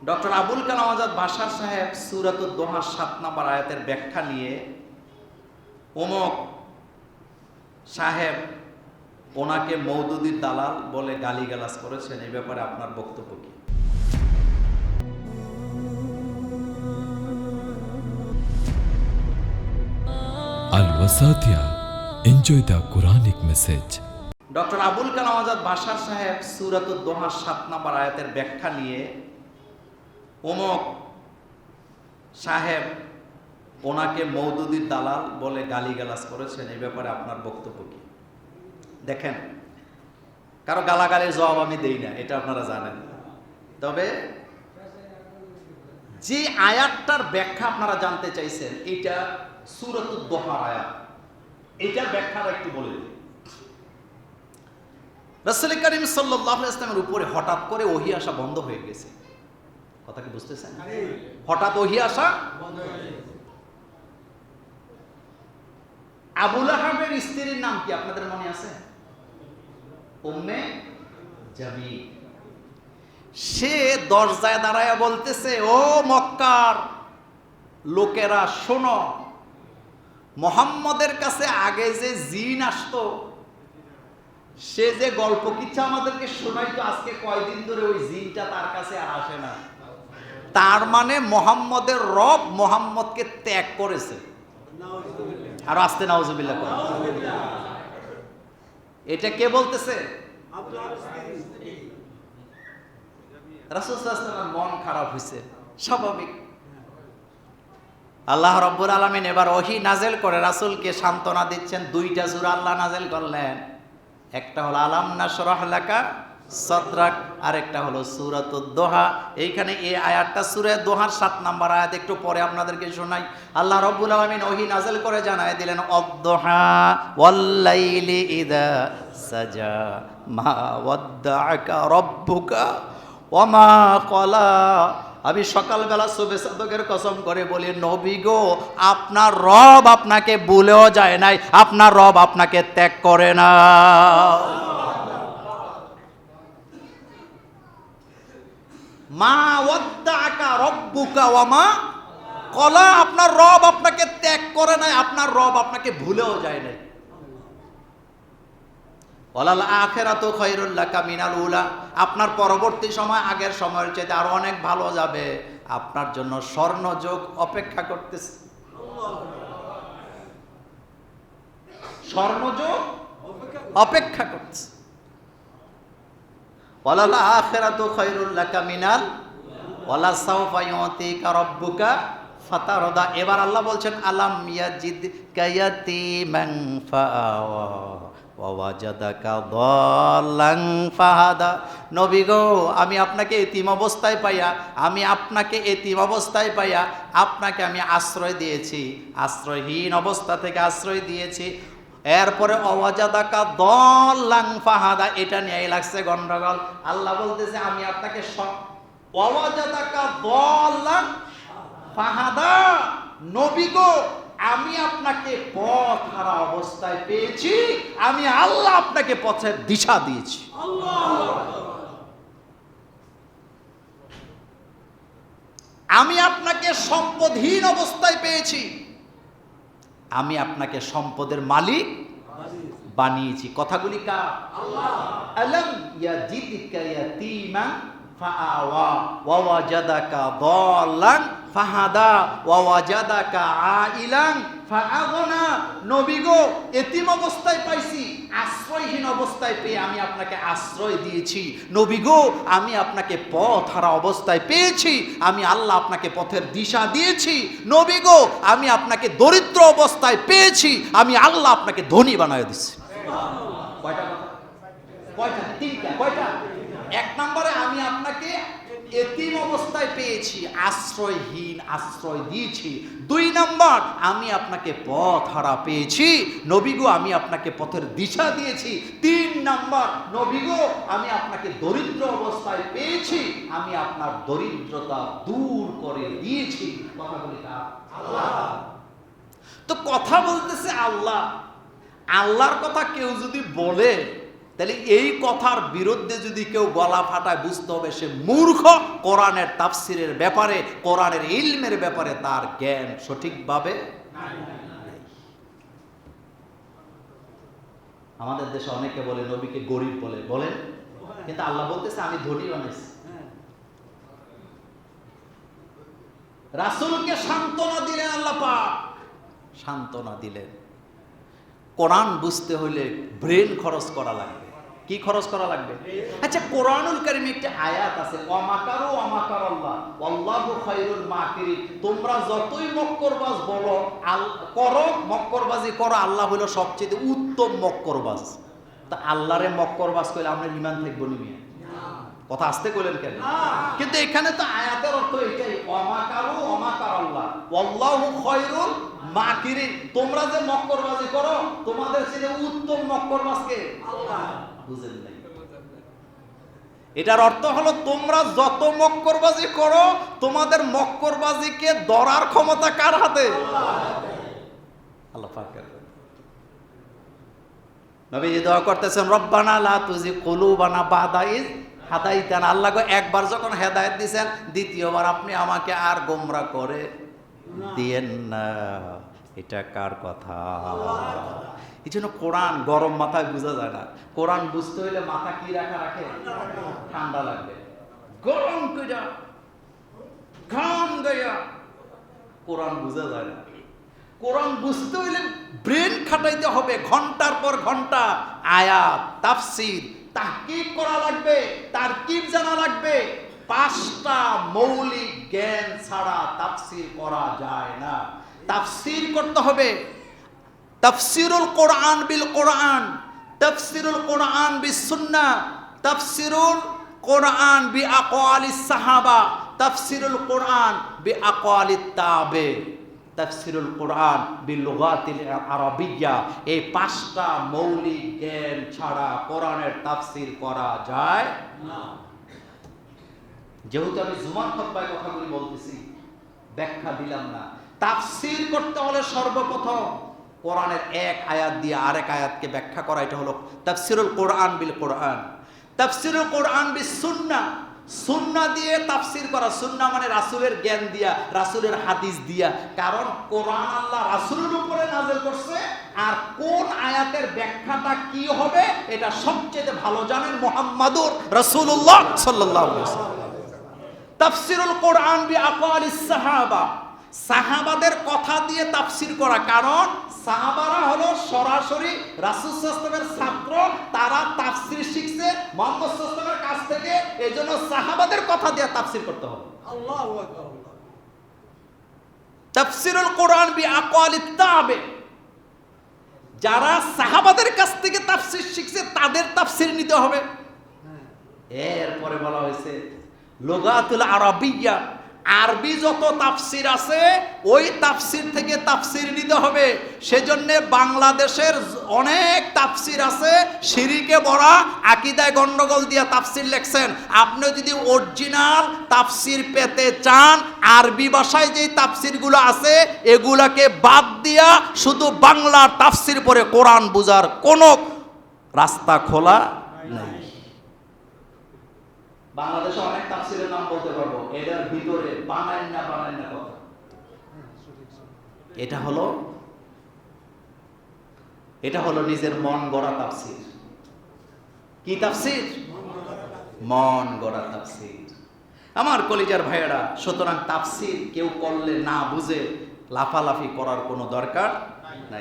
Doctor Abul Kalam Azad বাসার সাহেব সুরাতুল দোহা সাত নম্বর আয়াতের ব্যাখ্যা নিয়ে অমক সাহেব ওনাকে মৌদুদির দালাল বলে গালিগালাজ করেছেন এই ব্যাপারে আপনার বক্তব্য কি. Enjoy the Quranic message. Doctor Abul Kalam Azad Basar সাহেব সুরাতুল দোহা সাত নম্বর আয়াতের ব্যাখ্যা নিয়ে অমক সাহেব ওনাকে মৌদুদির দালাল বলে গালিগালাজ করেছেন, এই ব্যাপারে আপনার বক্তব্য কি? দেখেন, কারও গালাগালির জবাব আমি দেই না, এটা আপনারা জানেন। তবে যে আয়াতটার ব্যাখ্যা আপনারা জানতে চাইছেন, এটা সুরতুল দোহার আয়াত। এটার ব্যাখ্যাটা একটু বলে দিই। রসুল করিম সাল্লাহ ইসলামের উপরে হঠাৎ করে ওহি আসা বন্ধ হয়ে গেছে। কথা কি বুঝতেছেন? হঠাৎ ওহি আসা? আবুল আহাবের স্ত্রীর নাম কি আপনাদের মনে আছে? উম্মে জামি সে দরজায় দাঁড়ায় বলতেছে ও মক্কার লোকেরা শোনো মোহাম্মদের কাছে আগে যে জিন আসতো সে যে গল্প কিচ্ছা আমাদেরকে শোনাইতো আজকে কয়দিন ধরে ওই জিনটা তার কাছে আর আসে না। তার মানে মোহাম্মদের রব মোহাম্মদকে ত্যাগ করেছে। আর আসতে নাউজুবিল্লাহ করে। এটা কে বলতেছে? মন খারাপ হয়েছে স্বাভাবিক। আল্লাহ রব্বুল আলমিন এবার ওহি নাজেল করে, রাসুলকে সান্ত্বনা দিচ্ছেন, দুইটা জুর আল্লাহ নাজেল করলেন। একটা হলো, আলাম নাসরহ লেখা সদরাক, আরেকটা হলো সুরাত দোহা। এইখানে এই আয়াতটা সুরে দোহার সাত নাম্বার আয়াত, একটু পরে আপনাদেরকে শোনাই। আল্লাহ রব্বুল আলমিন ওহি নাজেল করে জানায় দিলেন, অদ্দোহা ওয়াল্লাইলি ইদা সাজা, মা ওয়াদ্দাআকা রব্বুকা ওমা কলা আমি সকালবেলা শুভে সাধকের কসম করে বলি, নবী গো, আপনার রব আপনাকে ভুলেও যায় নাই, আপনার রব আপনাকে ত্যাগ করে না। মা ওয়াদ্দাকা রব্বুকা ওয়ামা কলা, আপনার রব আপনাকে ত্যাগ করে নাই, আপনার রব আপনাকে ভুলেও যায় নাই। ওলাল আখেরাত খৈরুল্লাহ কামিনাল উলা, আপনার পরবর্তী সময়, আগের সময়ের চেয়ে আরও অনেক ভালো যাবে। আপনার জন্য স্বর্ণযোগ অপেক্ষা করতেছে। স্বর্ণযোগ অপেক্ষা করতেছে। ফাতারদা। এবার আল্লাহ বলছেন, আলাম ফাহাদা। আমি আপনাকে এতিম অবস্থায় পাইয়া, আমি আপনাকে এতিম অবস্থায় পাইয়া, আপনাকে আমি আশ্রয় দিয়েছি। আশ্রয়হীন অবস্থা থেকে আশ্রয় দিয়েছি। এরপরে অওয়াজাদাকা দলাং ফাহাদা, এটা নিয়ে লাগছে গন্ডগোল। আল্লাহ বলতেছে, আমি আপনাকে অওয়াজাদাকা দলাং ফাহাদা, নবী গো, আমি আপনাকে পথ হারা অবস্থায় পেয়েছি, আমি আল্লাহ আপনাকে পথের দিশা দিয়েছি। আমি আপনাকে সম্পদহীন অবস্থায় পেয়েছি। আমি আপনাকে সম্পদের মালিক বানিয়েছি। কথাগুলি কা ফাহাদা ওয়া ওয়াজাদাকা আইলান, ফাআগনা। নবী গো, এতিম অবস্থায় পাইছি, আশ্রয়হীন অবস্থায় পেয়ে আমি আপনাকে আশ্রয় দিয়েছি। নবী গো, আমি আপনাকে পথ হারা অবস্থায় পেয়েছি, আমি আল্লাহ আপনাকে পথের দিশা দিয়েছি। নবী গো, আমি আপনাকে দরিদ্র অবস্থায় পেয়েছি, আমি আল্লাহ আপনাকে ধনী বানায় দিচ্ছি। কয়টা কয়টা? তিনটা। কয়টা? এক নম্বরে আমি আপনাকে এতিম অবস্থায় পেয়েছি, আশ্রয়হীন আশ্রয় দিয়েছি। দুই নম্বর, আমি আপনাকে পথ হারা পেয়েছি নবীগো আমি আপনাকে পথের দিশা দিয়েছি। তিন নম্বর নবীগো আমি আপনাকে দরিদ্র অবস্থায় পেয়েছি, আমি আপনার দরিদ্রতা দূর করে দিয়েছি। কার? তো কথা বলতেছে আল্লাহ। আল্লাহর কথা কেউ যদি বলে তাহলে এই কথার বিরুদ্ধে যদি কেউ গলা ফাটায় বুঝতে হবে সে মূর্খ। কোরআনের তাফসিরের ব্যাপারে, কোরআনের ইলমের ব্যাপারে তার জ্ঞান সঠিকভাবে আমাদের দেশে অনেকে বলে, নবীকে গরিব বলে। বলেন? কিন্তু আল্লাহ বলতেছে, আমি ধনী বানাইছি রাসূলকে সান্ত্বনা দিলেন আল্লাহ পাক। সান্ত্বনা দিলেন। কোরআন বুঝতে হলে ব্রেন খরচ করা লাগবে। কি খরচ করা লাগবে? আচ্ছা কোরআনুল কারিমে একটি আয়াত আছে অমাকারু অমাকার আল্লাহ আল্লাহু খায়রুল মাকিরিন। তোমরা যতই মক্করবাজ বলো, আল, করো, মক্করবাজি করো, আল্লাহ হলো সবচেয়ে উত্তম মক্করবাজ। তা আল্লাহরে মক্করবাজ কইলে আমরা ইমান থাকব নিমি কথা আসতে কইলেন কেন? কিন্তু এখানে তো আয়াতের অর্থ এটাই অমাকারু অমাকার আল্লাহ আল্লাহু খায়রুল মাকিরিন। তোমরা যে মক্করবাজি করো, তোমাদের চেয়ে উত্তম মক্করবাজকে আল্লাহ বুঝেন নাই। এটার অর্থ হলো তোমরা যত মক্করবাজি করো তোমাদের মক্করবাজিকে ধরার ক্ষমতা কার হাতে? আল্লাহ পাকের নবী দোয়া করতেছেন রব্বানা লা তুজি কুলুবানা বাদা ইজ হাদাইতান। আল্লাহ গো একবার যখন হেদায়েত দিয়েছেন দ্বিতীয়বার আপনি আমাকে আর গোমরা করে দিয়েন না। এটা কার কথা? এই জন্য কোরআন গরম মাথায় বোঝা যায় না। কোরআন বুঝতে হইলে মাথা কি রাখা রাখে? ঠান্ডা লাগবে। গরম কইরা, ঘাম গয়া কোরআন বোঝা যায় না। কোরআন বুঝতে হইলে ব্রেন খাটাইতে হবে ঘণ্টার পর ঘণ্টা। আয়াত, তাফসির, তাহকিক করা লাগবে, তারকিব জানা লাগবে। পাঁচটা মৌলিক জ্ঞান ছাড়া তাফসির করা যায় না। তাফসির করতে হবে তাফসিরুল কোরআন বিল কোরআন, তাফসিরুল কোরআন বি সুন্না, তাফসিরুল কোরআন বি আকওয়ালিস সাহাবা, তাফসিরুল কোরআন বি আকওয়ালিত তাবে, তাফসিরুল কোরআন বিল লুগাতিল আরবিয়া। এই পাঁচটা মৌলিক জ্ঞান ছাড়া কোরআনের তাফসির করা যায় না। যেহেতু আমি জুমার খতবায় কথাগুলি বলতেছি, ব্যাখ্যা দিলাম না। তাফসির করতে হলে সর্বপ্রথম কোরআনের এক আয়াত দিয়ে আরেক আয়াতকে ব্যাখ্যা করা, এটা হলো তাফসিরুল কোরআন বিল কোরআন। তাফসিরুল কোরআন বিল সুন্নাহ সুন্না দিয়ে তাফসির করা, সুন্না মানে রাসূলের জ্ঞান দিয়া, রাসূলের হাদিস দিয়া। কারণ কোরআন আল্লাহ রাসূলের উপরে নাযিল করছে, আর কোন আয়াতের ব্যাখ্যাটা কি হবে, এটা সবচেয়ে ভালো জানেন মুহাম্মাদুর আলাইহি ওয়াসাল্লাম। তাফসিরুল কোরআন বি আকওয়ালিস সাহাবা। সাহাবাদের কথা দিয়ে তাফসির করা। কারণ সাহাবারা হলো সরাসরি রাসূল সাল্লাল্লাহু ছাত্র তারা তাফসির শিখছে মুহাম্মদ সাল্লাল্লাহু কাছ থেকে এজন্য সাহাবাদের কথা দিয়ে তাফসির করতে হবে। আল্লাহু আকবার তাফসিরুল কোরআন বি আকওয়ালিত তাবে যারা সাহাবাদের কাছ থেকে তাফসির শিখছে তাদের তাফসির নিতে হবে। এরপরে বলা হয়েছে লোগাতুল আরবিয়া আরবি যত তাফসির আছে, ওই তাফসির থেকে তাফসির নিতে হবে। সেজন্যে বাংলাদেশের অনেক তাফসির আছে, সিরিকে বড়া আকিদায় গন্ডগোল দিয়ে তাফসির লেখছেন। আপনি যদি অরিজিনাল তাফসির পেতে চান, আরবি ভাষায় যেই তাফসিরগুলো আছে, এগুলাকে বাদ দিয়া শুধু বাংলার তাফসির পরে কোরআন বুঝার কোনো রাস্তা খোলা নাই। বাংলাদেশে অনেক তাফসিরের নাম বলতে পারব। এটার ভিতরে বানাই না বানাই না কথা। এটা হলো এটা হলো নিজের মন গড়া তাফসির। কি তাফসির? মন গড়া তাফসির। আমার কলিজার ভাইয়েরা, সুতরাং তাফসির কেউ করলে না বুঝে লাফালাফি করার কোনো দরকার